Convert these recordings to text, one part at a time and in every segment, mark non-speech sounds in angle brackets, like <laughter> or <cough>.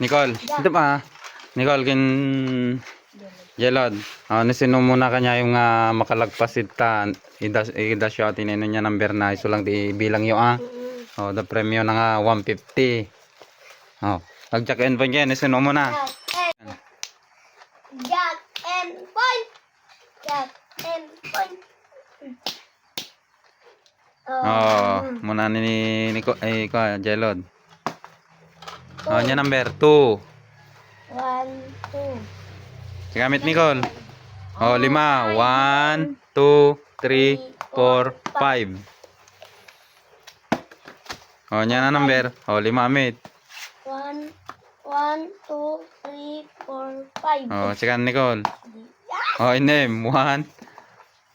Nicole, ito pa. Nicole, kin... Jelod. Oh, nisino muna kanya yung uh, makalagpas ita. Ida, ida siya tinino niya number na. Iso lang di bilang yung ah. Oh, the premium na nga 150. Oh, pag-check in pa niya, nisino muna. Jack and and point. Jack and point. Oh, muna ni Nico, eh, ko, Jelod. Oh, niya number 2. One, two. Gamit Nicole. Oh, lima. One, two, three, four, five. Oh, niya na number. Oh, lima, mate. One, one, two, three, four, five. Oh, sikan Nicole. Oh, name. One,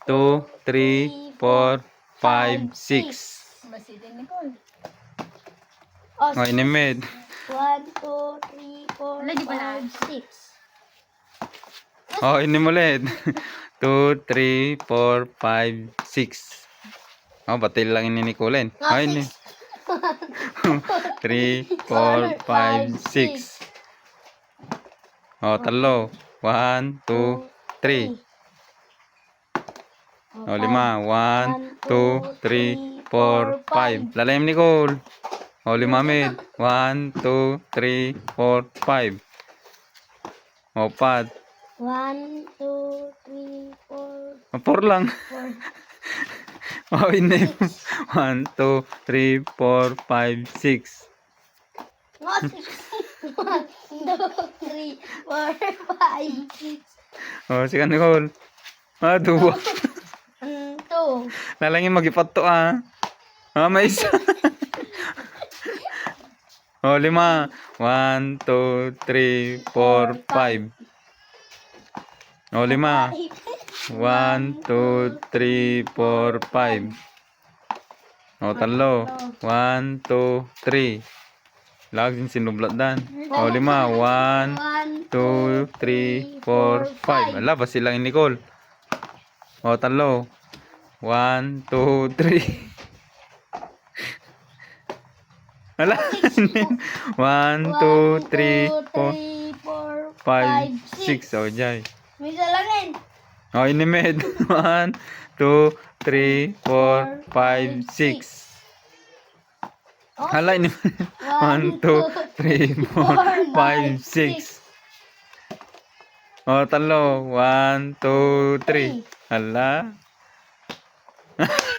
two, three, four, five, six. Masidin Nicole. Oh, Oh, name, mate. One, two, three, four, Wala, di ba na? five, six. Oh, inim ulit. <laughs> two, three, four, five, six. Oh, batil lang ini Nicole. Oh, ini. three, four, five, six. Oh, talo. One, two, three. Oh, lima. One, two, three, four, five. Lalayim Nicole. Oh, lima mid. One, two, three, four, five. Oh, pat. One, two, three, four, Oh, four lang. four. <laughs> Oh, inim. One, two, three, four, five, six. Nga, <laughs> six. One, two, three, four, five, six. Oh, si Nicole. Ah, duwa. <laughs> Two. Lalangin mag-ipat to ah. Ah, may isa. Oh, lima. One, two, three, four, five. Oh, lima. One, two, three, four, five. Oh, talo. One, two, three. Laging sinublat dan. Oh, lima. One, two, three, four, five. Ala, ba silang Nicole? O, talo. One, two, three. <laughs> Ala. <laughs> One, two, three, four, three, four, five, six. O, jay. May salangin. O, inimed. <laughs> One, two, three, four, five, six. Oh, Hala, inimed. One, two, three, four, five, six. O, talo. One, two, three. Hala. <laughs>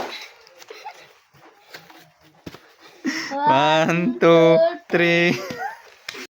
One, two, three.